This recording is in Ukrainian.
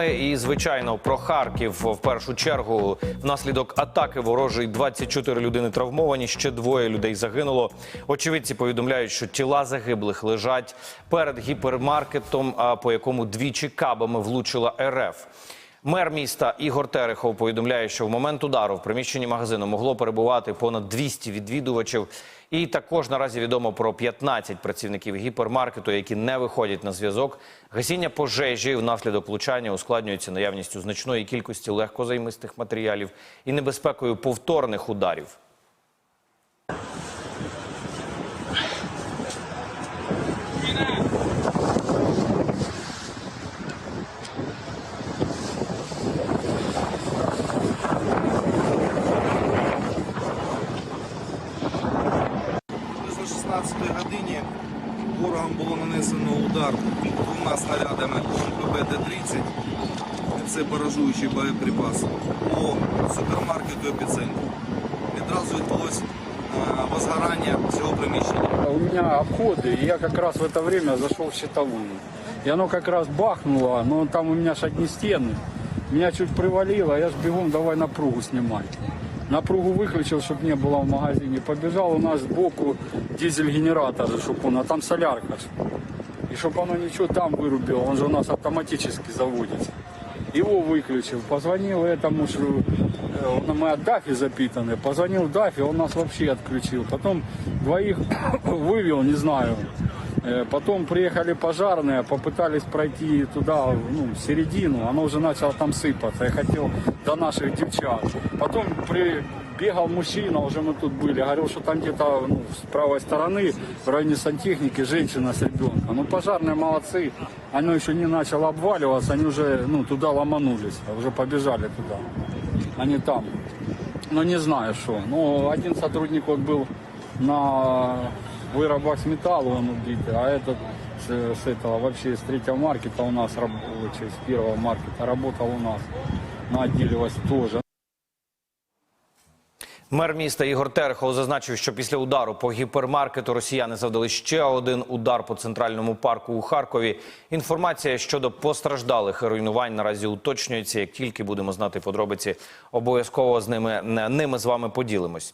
І звичайно про Харків в першу чергу внаслідок атаки ворожої 24 людини травмовані. Ще двоє людей загинуло. Очевидці повідомляють, що тіла загиблих лежать перед гіпермаркетом, по якому двічі кабами влучила РФ. Мер міста Ігор Терехов повідомляє, що в момент удару в приміщенні магазину могло перебувати понад 200 відвідувачів. І також наразі відомо про 15 працівників гіпермаркету, які не виходять на зв'язок. Гасіння пожежі внаслідок влучання ускладнюється наявністю значної кількості легкозаймистих матеріалів і небезпекою повторних ударів. Близько 16 годині ворогом було нанесено удар двома снарядами МПБ-Д-30. Це поражуючий боєприпас по супермаркету епіцентр. Відразу відбулось е, возгорання цього приміщення. У меня обходы, и я как раз в это время зашел в щитовую. И оно как раз бахнуло, но там у меня ж одни стены. Меня чуть привалило, я ж бегом давай напругу снимать. Напругу выключил, чтобы не было в магазине. Побежал у нас сбоку дизель-генератор, чтобы он, а там солярка. ж. И чтобы оно ничего там вырубило, он же у нас автоматически заводится. Его выключил, позвонил этому, что э, мы от Дафи запитаны, позвонил Дафи, он нас вообще отключил. Потом двоих вывел, не знаю. Э, Потом приехали пожарные, попытались пройти туда, ну, в середину, оно уже начало там сыпаться. Я хотел до наших девчат. Потом прибегал мужчина, уже мы тут были, говорил, что там где-то ну, с правой стороны, в районе сантехники, женщина с ребенком. Ну, пожарные молодцы, оно еще не начало обваливаться, они уже ну, туда ломанулись, уже побежали туда. Они там. Ну, не знаю, что. Ну, один сотрудник вот был на вырабах с металла, он убитый, а этот с, с этого вообще с третьего маркета у нас, рабочий, с первого маркета работал у нас на отделе вас тоже. Мер міста Ігор Терехов зазначив, що після удару по гіпермаркету росіяни завдали ще один удар по центральному парку у Харкові. Інформація щодо постраждалих і руйнувань наразі уточнюється. Як тільки будемо знати подробиці, обов'язково з ними ними з вами поділимось.